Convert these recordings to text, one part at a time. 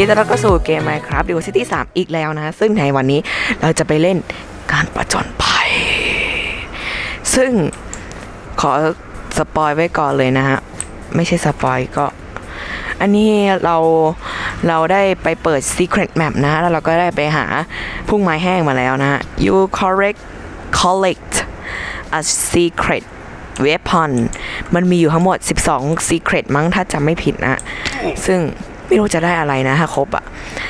ดีต้อนรับเข้าสู่เกม Minecraft d u o City 3อีกแล้วนะ ซึ่งในวันนี้เราจะไปเล่นการประจนภัย ซึ่งขอสปอยไว้ก่อนเลยนะฮะ ไม่ใช่สปอยก็ อันนี้เราเราได้ไปเปิด Secret Map นะ แล้วเราก็ได้ไปหาพุ่งไม้แห้งมาแล้วนะฮะ you correct collect a secret weapon มันมีอยู่ทั้งหมด 12 secret มั้งถ้าจำไม่ผิดนะ ซึ่ง ไม่รู้จะได้อะไรนะถ้าครบอะ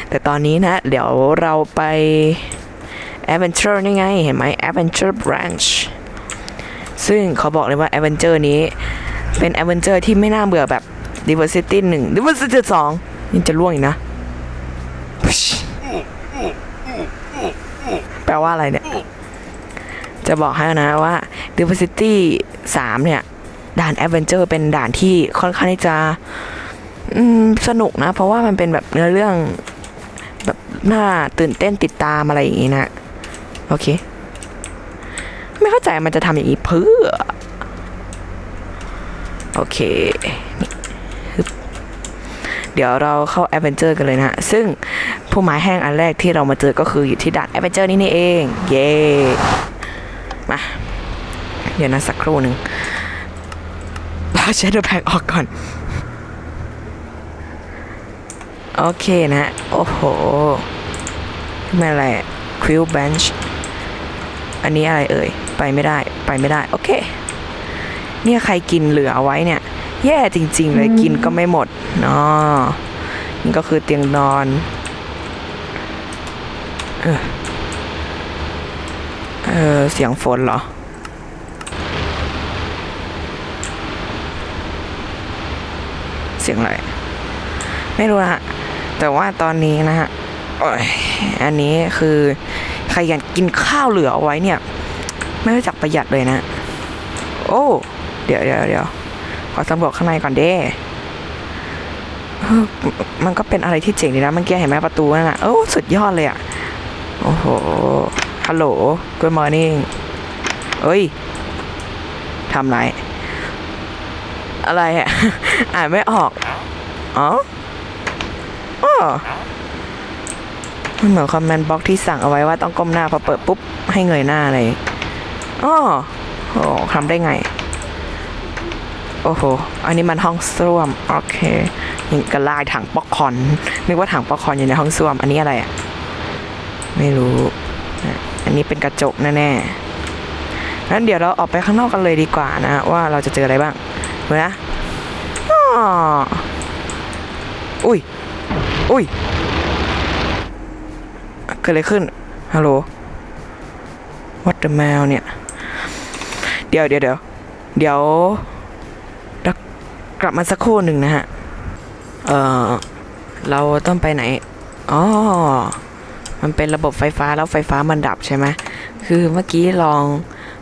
แต่ตอนนี้นะ เดี๋ยวเราไป Adventure นี่ไง เห็นไหม Adventure Branch ซึ่งเขาบอกเลยว่า Adventure นี้เป็น Adventure ที่ไม่น่าเบื่อแบบ Diversity 1 Diversity 2ยังจะล่วงอีกนะ แปลว่าอะไรเนี่ย จะบอกให้นะว่า Diversity 3 เนี่ย ด่าน Adventure เป็นด่านที่ค่อนข้างที่จะ อืมสนุกนะ เพราะว่ามันเป็นแบบเนื้อเรื่อง แบบน่าตื่นเต้นติดตามอะไรอย่างงี้นะ โอเค ไม่เข้าใจมันจะทำอย่างนี้เพื่อ โอเคเดี๋ยวเราเข้า a อ v e n t u r e กันเลยนะฮะ ซึ่งผู้ไม้แห้งอันแรกที่เรามาเจอก็คืออยู่ที่ด่าน a อ v e n t u r e นี่นี่เอง เย้มา เดี๋ยวนะสักครู่หนึ่งเราใช้เดแพ็กออกก่อน โอเคนะโอ้โหไม่อะไรควิลเบนช์อันนี้อะไรเอ่ย ไปไม่ได้ ไปไม่ได้ โอเค เนี่ยใครกินเหลือเอาไว้เนี่ย แย่จริง ๆ เลยกินก็ไม่หมดเนาะนี่ก็คือเตียงนอนเออเออเสียงฝนเหรอ เสียงอะไร ไม่รู้นะฮะ แต่ว่าตอนนี้นะฮะอ้ยอันนี้คือใครอยากกินข้าวเหลือเอาไว้เนี่ย ไม่รู้จักประหยัดเลยนะ โอ้ เดี๋ยวเดี๋ยวเดี๋ยวขอสำรวจข้างในก่อนเด้มันก็เป็นอะไรที่เจ๋งดีนะเมื่อกี้เห็นไหมประตูนั่นน่ะโอ้สุดยอดเลยอะ โอ้โห ฮัลโหล good morning เอ้ยทำไร อะไรอะ อ่านไม่ออกอ๋อ อ๋อมันเหมือนคอมเมนต์บล็อกที่สั่งเอาไว้ว่าต้องก้มหน้าพอเปิดปุ๊บ ให้เงยหน้าเลยอ๋อโอ้ทำได้ไง โอ้โห อันนี้มันห้องส้วม โอเคยังกระลายถังป๊อกคอน นึกว่าถังป๊อกคอนอยู่ในห้องส้วม อันนี้อะไรอะ ไม่รู้ อันนี้เป็นกระจกแน่ๆงั้นเดี๋ยวเราออกไปข้างนอกกันเลยดีกว่านะว่าเราจะเจออะไรบ้างเห็นนะอ๋ออุ้ย อุ้ยเกิดอะไรขึ้น ฮัลโหล what the mail เนี่ย เดี๋ยวเดี๋ยวเดี๋ยวเดี๋ยวกลับมาสักครู่หนึ่งนะฮะ เออเราต้องไปไหน อ๋อ มันเป็นระบบไฟฟ้าแล้วไฟฟ้ามันดับใช่ไหม คือเมื่อกี้ลอง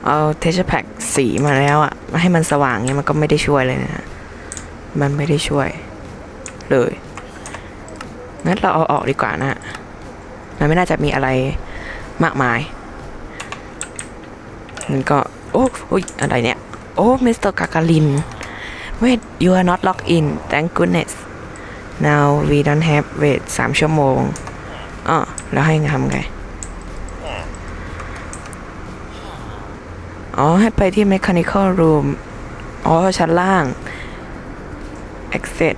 เอาเทชแพ็กสีมาแล้วอะให้มันสว่างเนี่ยมันก็ไม่ได้ช่วยเลยนะฮะมันไม่ได้ช่วย เลย งั้นเราเอาออกดีกว่านะ มันไม่น่าจะมีอะไรมากมายมันก็ โอ้อุ๊ยอะไรเนี่ย โอ้มิสเตอร์กากาลิน wait you are not logged in thank goodness now we don't have wait สามชั่วโมงอ๋อแล้วให้ทำไง อ๋อ ให้ไปที่ mechanical room อ๋อ ชั้นล่าง exit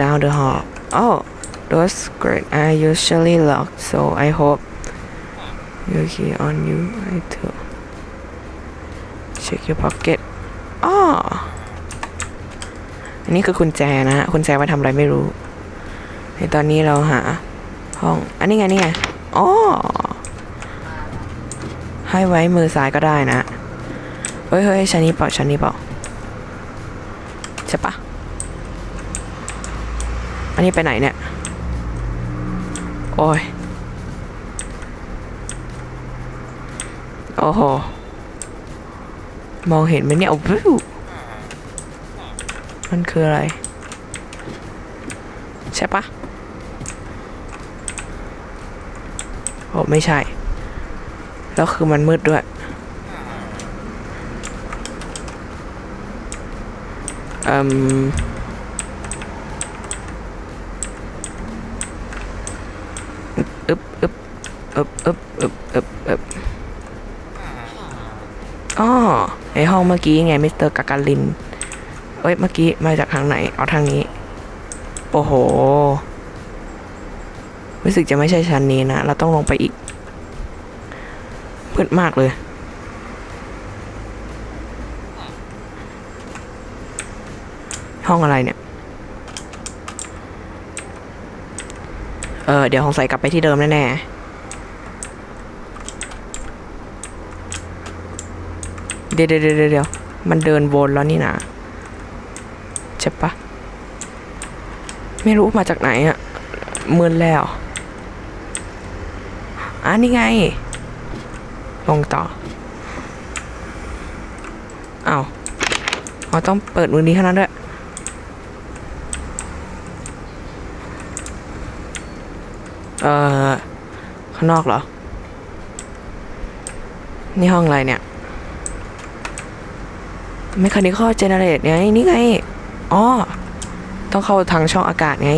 down the hall oh those gates are usually locked so I hope you key on you I too check your pocket อ๋ออันนี้คือกุญแจนะฮะกุญแจไว้ทำอะไรไม่รู้ ในตอนนี้เราหา ห้อง อันนี้ไงนี่ไงอ๋อให้ไว้มือซ้ายก็ได้นะ เฮ้ยเฮ้ยชั้นนี้เปล่าชั้นนี้เปล่าใช่ปะอันนี้ไปไหนเนี่ย โอ้ย โอ้โห มองเห็นไหมเนี่ยโอ้โหมันคืออะไร ใช่ปะโอ้ไม่ใช่ แล้วคือมันมืดด้วยอืม เมื่อกี้ไงมิสเตอร์กาการิน เอ้ยเมื่อกี้มาจากทางไหน เอาทางนี้ โอ้โห รู้สึกจะไม่ใช่ชั้นนี้นะ เราต้องลงไปอีกมืดมากเลย ห้องอะไรเนี่ย เออเดี๋ยวคงใส่กลับไปที่เดิมแน่ๆ เดี๋ยวเดี๋ยวเดี๋ยวมันเดินวนแล้วนี่นะใช่ปะไม่รู้มาจากไหนอะมึนแล้วอะนี่ไง ลงต่อเอา้าเราต้องเปิดมือนี้เท่านั้นด้วยเอ่อ ข้างนอกเหรอ นี่ห้องอะไรเนี่ย Mechanical Generate ไงนี่ไงอ๋อต้องเข้าทางช่องอากาศไง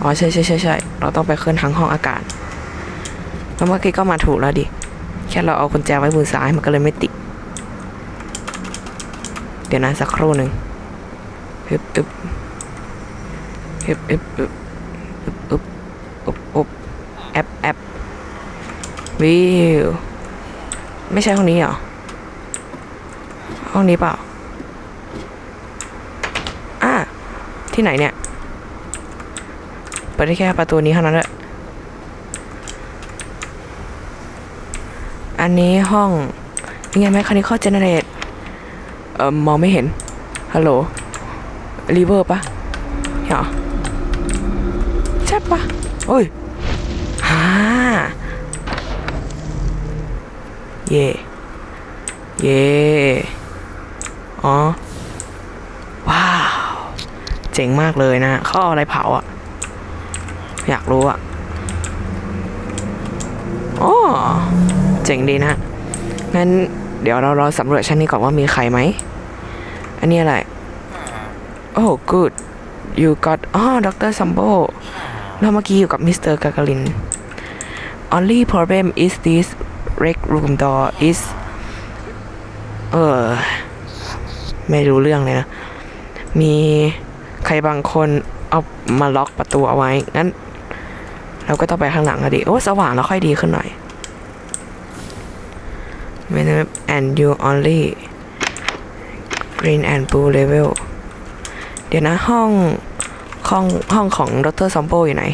อ๋อใช่ใช่ใช่ใช่เราต้องไปขึ้นทางห้องอากาศแล้วเมื่อกี้ก็มาถูกแล้วดิแค่เราเอากุญแจไว้มือซ้ายมันก็เลยไม่ติดเดี๋ยวนะสักครู่หนึ่งอึบอึบอึบอึบอึบอึบอึบอึบอึบแอปแอปวิวไม่ใช่ห้องนี้เหรอ ห้องนี้เปล่า อ่าที่ไหนเนี่ย เปิดได้แค่ประตูนี้เท่านั้นแหละอันนี้ห้องนี่ไง mechanical generate เอ่อมองไม่เห็น ฮัลโหลรีเวอร์ปะเหรอใช่ปะโอ้ยฮ่าเย่เย่ อ๋อ ว้าว เจ๋งมากเลยนะเขาเอาอะไรเผาอะอยากรู้อะอ๋อ เจ๋งดีนะงั้นเดี๋ยวเรารอสำรวจชั้นนี้ก่อนว่ามีใครไหม อันนี้อะไร โอ้ good you got อ๋อดรซัมโบแล้วเมื่อกี้อยู่กับมิสเตอร์กากาลิน only problem is this rec room door is เออ ไม่รู้เรื่องเลยนะ มีใครบางคนเอามาล็อกประตูเอาไว้ งั้น เราก็ต้องไปข้างหลังอะดิโอ้ สว่างแล้วค่อยดีขึ้นหน่อย When and you only green and blue level เดี๋ยวนะห้องห้องห้องของดรซัมโบอยู่ไหน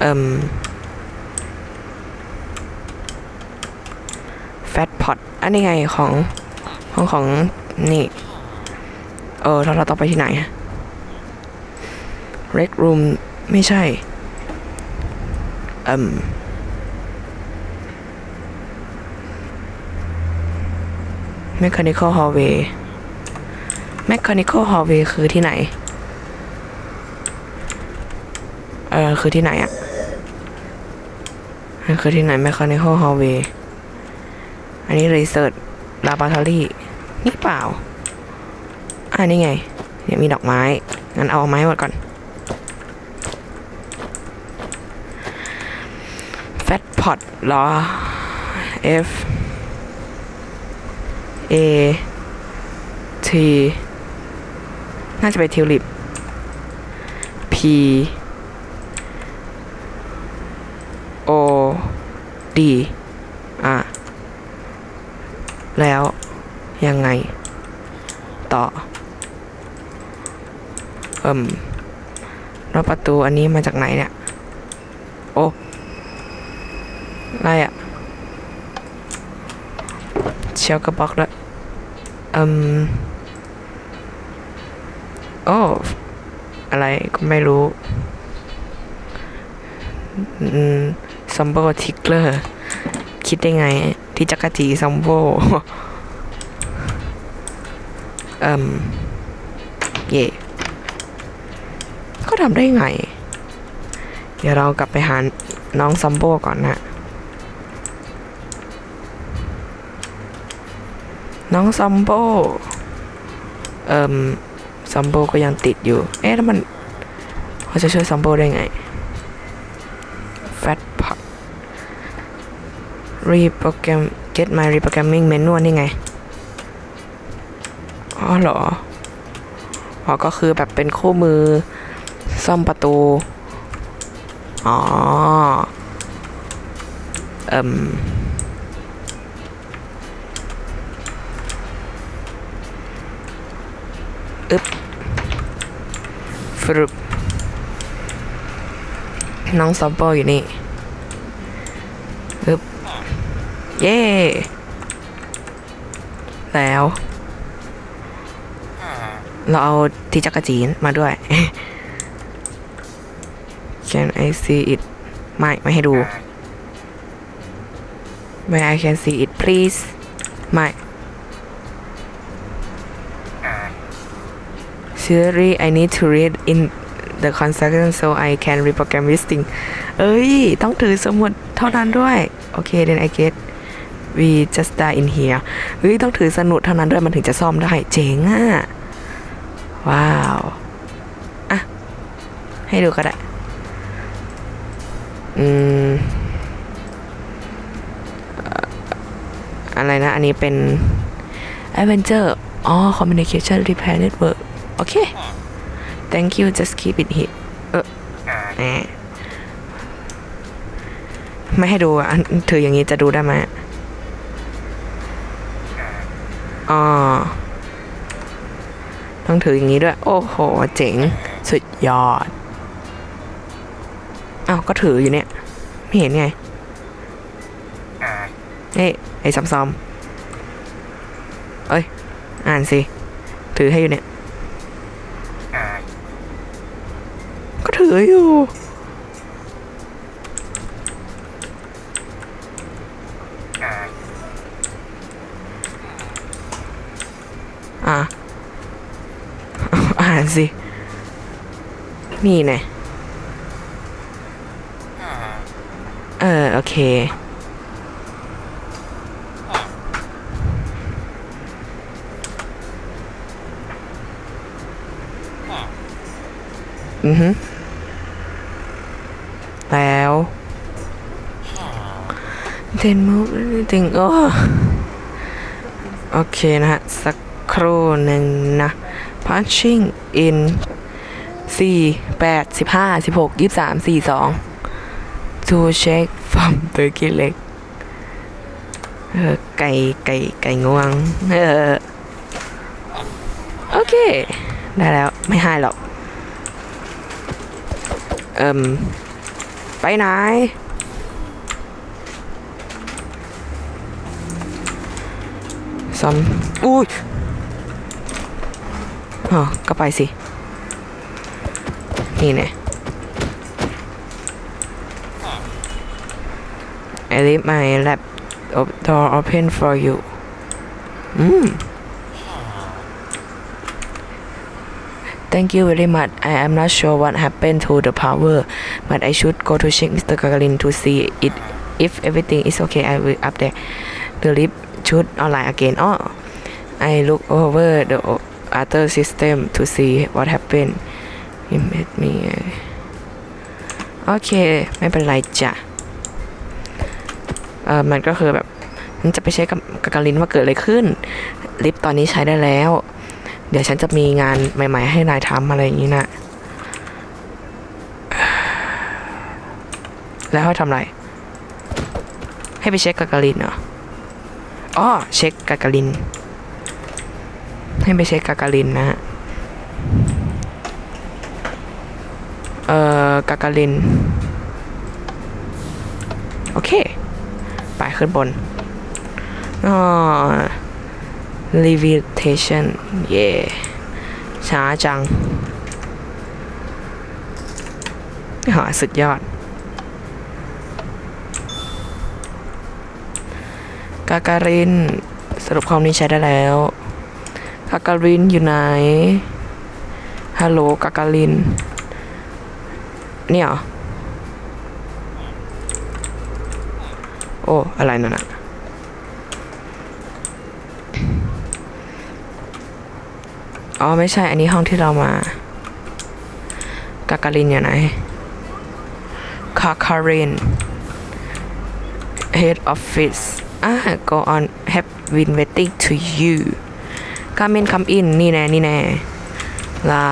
เอ่ม แฟตพอตอันนี้ไงของของของนี่ เออเราต้องไปที่ไหนเร็กรูมไม่ใช่อืมแมคานิคอลฮอลเวย์แมคานิคอลฮอลเวย์คือที่ไหน เออคือที่ไหนอะ่ะคือที่ไหนแมคานิคอลฮอลเวย์ นนี้ Research Laboratory นี่เปล่าอันนี้ไงเดี๋ยวมีดอกไม้ งั้นเอาไม้หมดก่อน Fat Pot หรอ F A T น่าจะเป็นทิวลิป P O D อะ แล้วยังไง ต่อ เอิ่มแล้วประตูอันนี้มาจากไหนเนี่ย โอ้อะไรอะเชียวกระบอกแล้วเอิ่มโอ้อะไรก็ไม่รู้ อืมซัมโบทิกเลอร์ คิดได้ไง ที่จักรจีซัมโบเอิ่มเย่ก็ทำได้ไง เดี๋ยวเรากลับไปหาน้องซัมโบก่อนนะน้องซัมโบเอิ่มซัมโบก็ยังติดอยู่ เอ๊ะแล้วมันเขาจะช่วยซัมโบได้ไง reprogram get my reprogramming manual นี่ไง อ๋อเหรอ อ๋อ ก็คือแบบเป็นคู่มือซ่อมประตู อ๋อ เอ่มอึ๊บฟรุปน้องซอมโปอยู่นี่ อึ๊บ เย้แล้ว เราเอาที่จักรจีนมาด้วย Can I see it ไม่ ไม่ให้ดูไม่ I can see it please ไม่ Siri I need to read in the construction so I can reprogram this thing เอ้ย ต้องถือสมุดเท่านั้นด้วย โอเค then I get we just die in here เฮ้ยต้องถือสนุดเท่านั้นด้วยมันถึงจะซ่อมได้ เจ๋งอะ ว้าว อะ ให้ดูก็ได้ อืมเอ่ออะไรนะ อันนี้เป็น Adventure อ๋อ Communication Repair Network โอเค thank you just keep it here เออแหมไม่ให้ดูอะอันถืออย่างนี้จะดูได้ไหมอ๋อ ต้องถืออย่างนี้ด้วย โอ้โห เจ๋ง สุดยอดอ้าวก็ถืออยู่เนี่ย ไม่เห็นไงเฮ้ยไอ้ซัมซอมเอ้ย อ่านสิ ถือให้อยู่เนี่ย ก็ถืออยู่ อะ อ่านสิ นี่ไงเออ โอเค อือฮึแล้ว then move anything โอ้โอเคนะฮะ สักครู่หนึ่งนะ punching in สี่แปดสิบห้าสิบหกยี่สามสี่สอง to check from turkey leg เออไก่ไก่ไก่งวงเออโอเค ได้แล้ว ไม่ให้หรอก เอิมไปไหนซ้ำอุ้ย อ๋อก็ไปสิ นี่แน่ I leave my lap op- door open for you อืม Thank you very much. I am not sure what happened to the power, but I should go to check Mr. Gagarin to see it. If everything is okay, I will update the lift should online again. Oh, I look over the other system to see what happened. It made me. โอเค ไม่เป็นไรจ้ะ เออมันก็คือแบบฉันจะไปเช็คกับกบกาลินว่าเกิดอะไรขึ้น ลิฟต์ตอนนี้ใช้ได้แล้ว เดี๋ยวฉันจะมีงานใหม่ ๆ ให้นายทำอะไรอย่างนี้นะ แล้วให้ทำอะไร ให้ไปเช็คกบกาลินเหรออ๋อเช็คกบกาลิน ให้ไปเช็คกบกาลินนะฮะ เอ่อกบกาลิน โอเค ไปขึ้นบนอ๋อ levitation เย่ช้าจังหาสุดยอด กาการิน สรุปคอมนี้ใช้ได้แล้ว กาการินอยู่ไหน ฮัลโหลกาการิน เนี่ยโอ้ อะไรนั่นอะอ๋อ ไม่ใช่ อันนี้ห้องที่เรามากาการินอยู่ไหนคาคาริน head office อ่า go on have been waiting to you come in come in นี่แน่นี่แน่ลา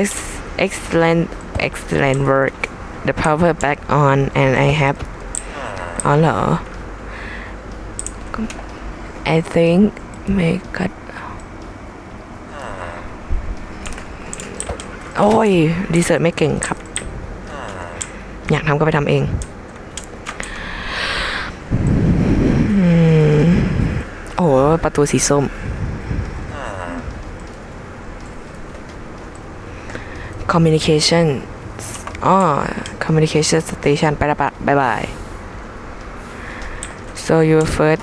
Ex- excellent excellent work the power back on and I have อ๋อเหรอ I think may cut โอ้ยรีเสิร์ไม่เก่งครับ อยากทำก็ไปทำเอง อืม โอ้ โหประตูสีส้ม communication อ๋อ communication station ไปละปะบายบาย so you first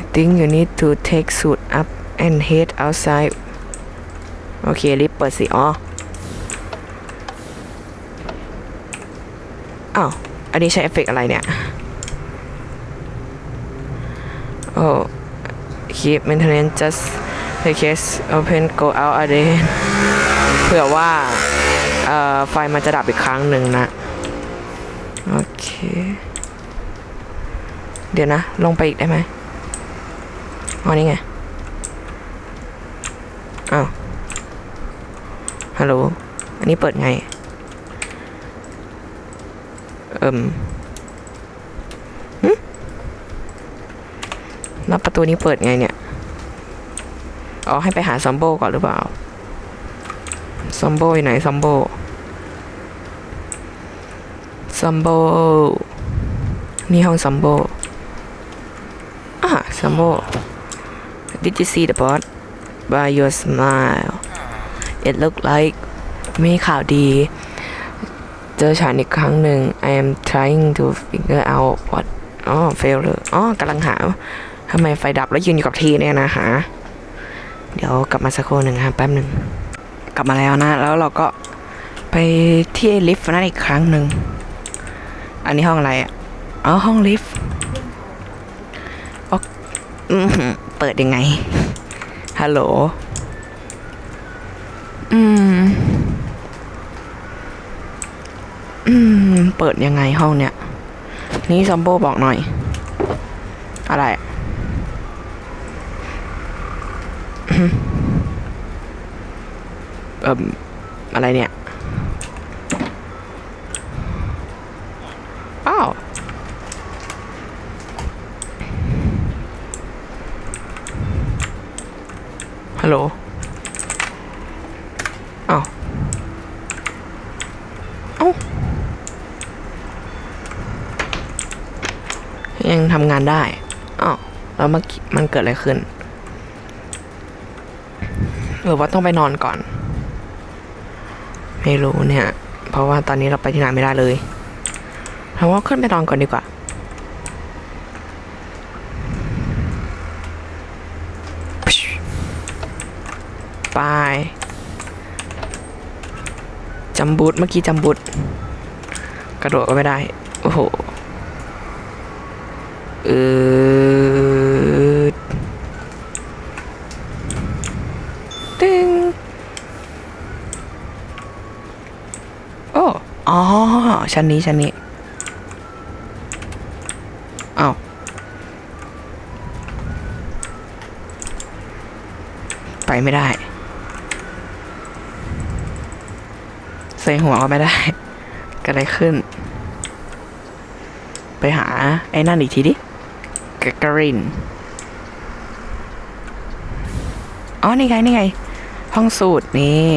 I think you need to take suit up and head outside โอเครีบเปิดสิอ๋ออ้าว อันนี้ใช้เอฟเฟกต์อะไรเนี่ย โอ้ keep maintenance just the case open go out again เผื่อว่าไฟมันจะดับอีกครั้งหนึ่งนะ โอเค เดี๋ยวนะ ลงไปอีกได้ไหมอ๋อนี่ไงอ้าวฮัลโหล อันนี้เปิดไง เอิ่ม แล้วประตูนี้เปิดไงเนี่ย อ๋อให้ไปหาซัมโบก่อนหรือเปล่าซัมโบอยู่ไหนซัมโบซัมโบนี่ห้องซัมโบอะซัมโบ Did you see the boss by your smile It looked like มีข่าวดี เจอฉันอีกครั้งหนึ่ง I am trying to figure out what อ๋อ failure อ๋อกำลังหา ทำไมไฟดับแล้วยืนอยู่กับที่เนี่ยนะฮะเดี๋ยวกลับมาสักครู่หนึ่งครับแป๊บหนึ่งกลับมาแล้วนะ แล้วเราก็ไปที่ลิฟต์นั่นอีกครั้งหนึ่งอันนี้ห้องอะไรอะอ๋อห้องลิฟต์อ๋ออือเปิดยังไง ฮัลโหล อืม อืม เปิดยังไงห้องเนี้ย นี่ซัมโบบอกหน่อย อะไรอะอืม เอ่อะไรเนี่ย อ้าว ฮัลโหล อ้าว เอ้า ยังทำงานได้ อ้าว แล้วมันเกิดอะไรขึ้นหรือว่าต้องไปนอนก่อน ไม่รู้เนี่ย เพราะว่าตอนนี้เราไปที่ไหนไม่ได้เลยเราว่าขึ้นไปนอนก่อนดีกว่า ไปจำบุตเมื่อกี้จำบุตกระโดดก็ไม่ได้ โอ้โห เออตึงโอ้ อ๋อ ชั้นนี้ชั้นนี้อ้าวไปไม่ได้ ใส่หัวก็ไม่ได้ ก็อะไรขึ้น ไปหา ไอ้นั่นอีกทีดิกกรินอ๋อ นี่ไง นี่ไง ห้องสูตรนี่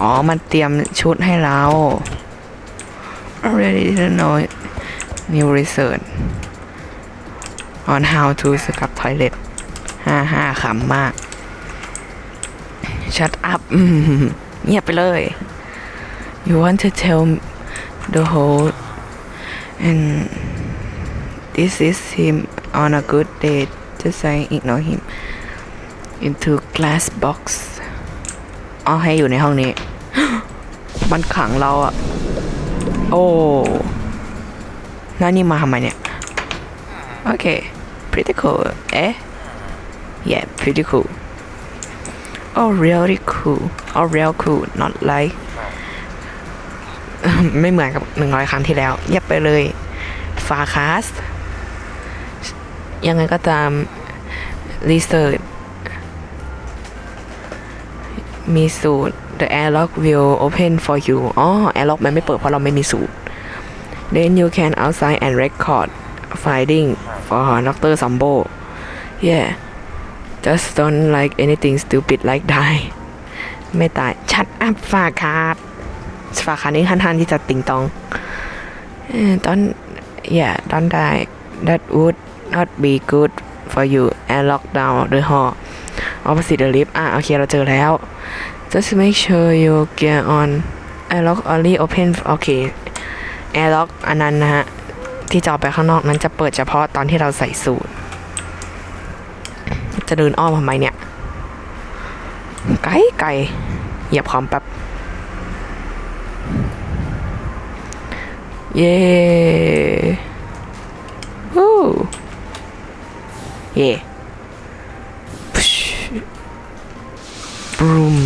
อ๋อ มันเตรียมชุดให้เรา already know new research on how to scrub toilet ห้าห้าขำมาก shut up เงียบไปเลย you want to tell the whole and this is him on a good day just say ignore him into glass box อ๋อให้อยู่ในห้องนี้ มันขังเราอะ โอ้แล้วนี่มาทำไมเนี่ย โอเค pretty cool เอ๊ะ yeah pretty cool oh really cool oh real cool not like ไม่เหมือนกับหนึ่งร้อยครั้งที่แล้วเยียบไปเลยฟาคาสยังไงก็ตามรีเสิร์ชมีสูตร the airlock will open for you อ๋อ airlock มันไม่เปิดเพราะเราไม่มีสูตร then you can outside and record finding for Dr. Sambo yeah just don't like anything stupid like die ไม่ตาย ชัดอัพฝากครับฝากคานี้ทันทันที่จะติงตองตอน yeah don't die that would not be good for you and lock down the hall opposite the lift อะโอเค เราเจอแล้ว just make sure you gear on airlock only open โอเค airlock อันนั้นนะฮะ ที่จะออกไปข้างนอกนั้นจะเปิดเฉพาะตอนที่เราใส่สูทจะเดินอ้อมทำไมเนี่ย ไกลไกลเหยียบคอมแป๊บ เย้ฮู้เย่ บรูม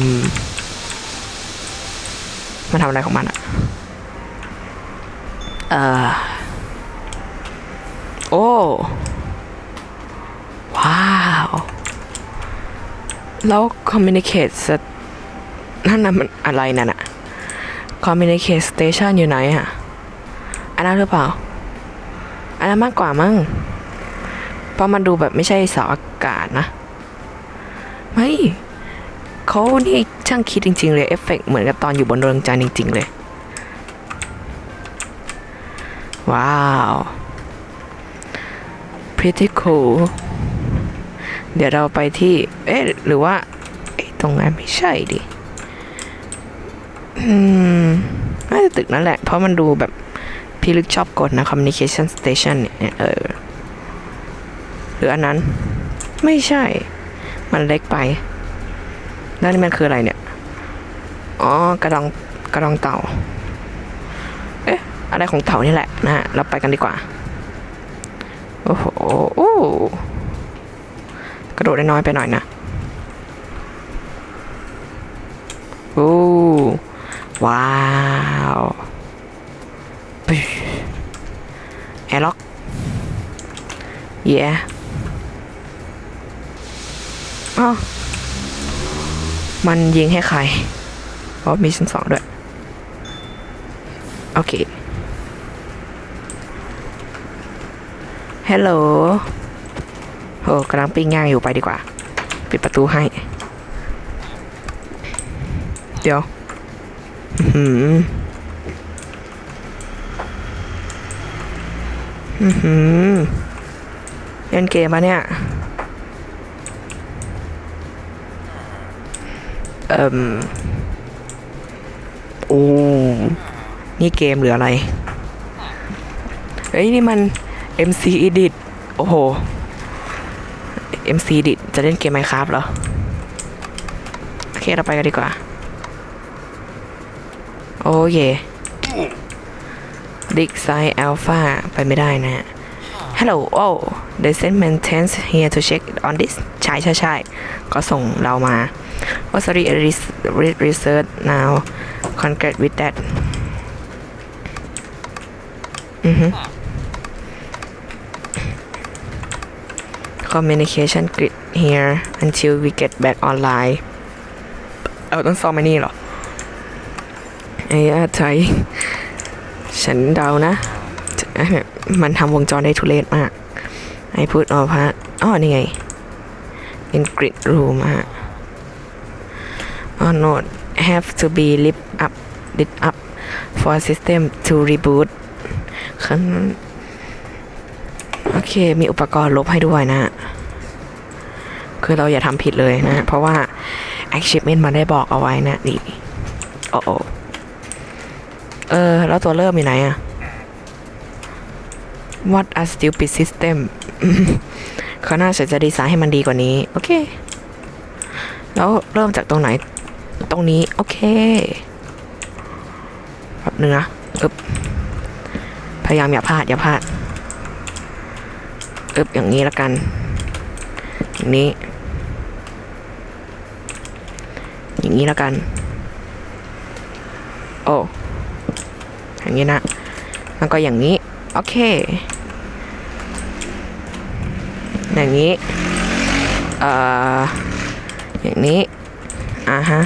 มันทำอะไรของมันอะเอ่อโอ้ ว้าว แล้ว communicate สตนั่นน่ะมันอะไรนั่นอะ communicate station อยู่ไหนอะอันนั้นหรือเปล่า อันนั้นมากกว่ามั้งเพราะมันดูแบบไม่ใช่เสาอากาศนะไม่ เขานี่ช่างคิดจริง ๆ เลยเอฟเฟกต์เหมือนกับตอนอยู่บนดวงจันทร์จริง ๆ เลย ว้าว pretty cool เดี๋ยวเราไปที่ เอ๊ะ หรือว่าเอ๊ะตรงนั้นไม่ใช่ดิ อืมน่าจะตึกนั่นแหละ เพราะมันดูแบบพี่ลึกชอบกดนะ communication station เนี่ย เออ หรืออันนั้น ไม่ใช่ มันเล็กไป แล้วนี่มันคืออะไรเนี่ย อ๋อกระดองกระดองเต่า เอ๊ะ อะไรของเต่านี่แหละนะฮะ เราไปกันดีกว่า โอ้โหโอ้กระโดดได้น้อยไปหน่อยนะโอ้ว้าวแอร์ล็อก เย้อ้าว มันยิงให้ใครเพราะมีชั้นสองด้วย โอเค ฮัลโหลโอ้กำลังปิ้งย่างอยู่ไปดีกว่า ปิดประตูให้ เดี๋ยวอื้อหืออือหือเล่นเกมปะเนี่ย เอ่มโอ้นี่เกมหรืออะไร เฮ้ย นี่มัน MC Edit โอ้โห MC Edit จะเล่นเกมไหมครับเหรอ โอเค เราไปกันดีกว่า โอเยดิกไซอัลฟาไปไม่ได้นะ Hello oh the send maintenance here to check on this ใช่ใช่ใช่ก็ส่งเรามา Oh sorry res- re- research now congrats with that อือฮึ communication grid here until we get back online เอาต้องซ่อมไอ้นี่หรอไอ้อาไทยฉันเดานะ มันทำวงจรได้ทุเรศมาก ไอพูดออพะอ๋อนี่ไง in grid room อะ oh no have to be lift up lift up for system to reboot คันโอเค มีอุปกรณ์ลบให้ด้วยนะ คือเราอย่าทำผิดเลยนะ เพราะว่า achievement มันได้บอกเอาไว้นะนี่โอ้โอเออ แล้วตัวเริ่มอยู่ไหนอะ What a stupid system เขาน่าจะดีไซน์ให้มันดีกว่านี้ โอเค แล้วเริ่มจากตรงไหน ตรงนี้ โอเคแบบนึงนะอึบพยายามอย่าพลาด อย่าพลาดอึบอย่างนี้ละกันอย่างนี้ อย่างนี้ละกัน โอ้อย่างนี้นะแล้วก็อย่างนี้ โอเค อย่างนี้เอ่ออย่างนี้อ่าฮะ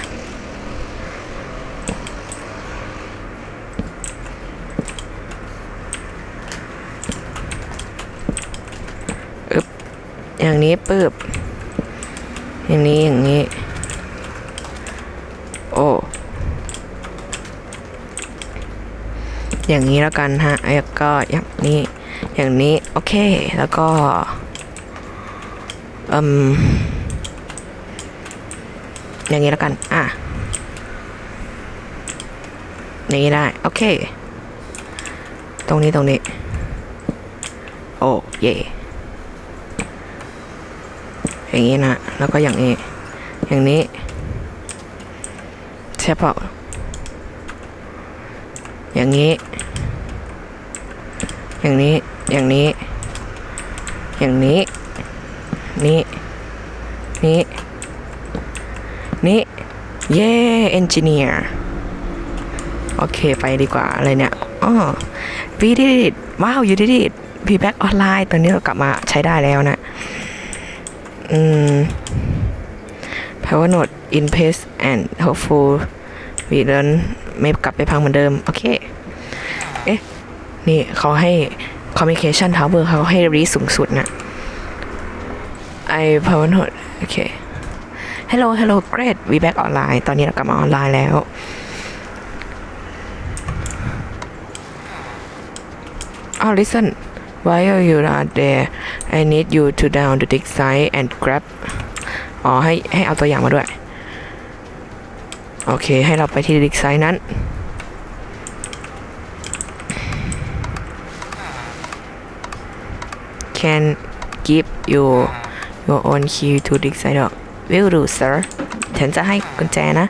อึบอย่างนี้ปึ๊บอย่างนี้อย่างนี้ โอ้อย่างนี้แล้วกันฮะแล้วก็อย่างนี้ อย่างนี้ โอเค แล้วก็ อืมอย่างนี้แล้วกัน อะอย่างนี้ได้ โอเค ตรงนี้ตรงนี้ โอ้เย่อย่างนี้นะ แล้วก็อย่างนี้ อย่างนี้ใช่เปล่าอย่างนี้ อย่างนี้ อย่างนี้ อย่างนี้ นี่นี่นี่เย่เอนจิเนียร์ โอเคไปดีกว่า อะไรเนี่ยอ๋อ we did it ว้าว you did it feedback ออนไลน์ตอนนี้เรากลับมาใช้ได้แล้วนะ อืม power node in place and hopeful we learn ไม่กลับไปพังเหมือนเดิม โอเค เอ๊ะ นี่เขาให้ communication tower เขาให้รีสูงสุดนะ I power node โอเค hello hello great we back ออนไลน์ตอนนี้เรากลับมาออนไลน์แล้ว Oh listen while you are there I need you to down the dig site and grab อ๋อให้ให้เอาตัวอย่างมาด้วย โอเค ให้เราไปที่ดิกไซต์นั้น Can give you your own key to dig site of will do sir ฉันจะให้กุญแจนะ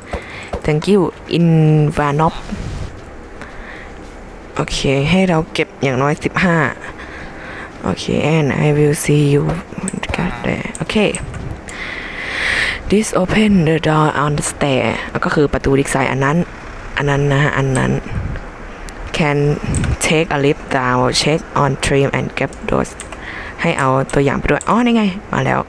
thank you in vanop โอเค ให้เราเก็บอย่างน้อย 15 โอเค and I will see you got there โอเค this open the door on the stair ก็คือประตูดิกไซอันนั้น อันนั้นนะฮะอันนั้น can take a lift down check on trim and get those ให้เอาตัวอย่างไปด้วย อ๋อนี่ไง มาแล้ว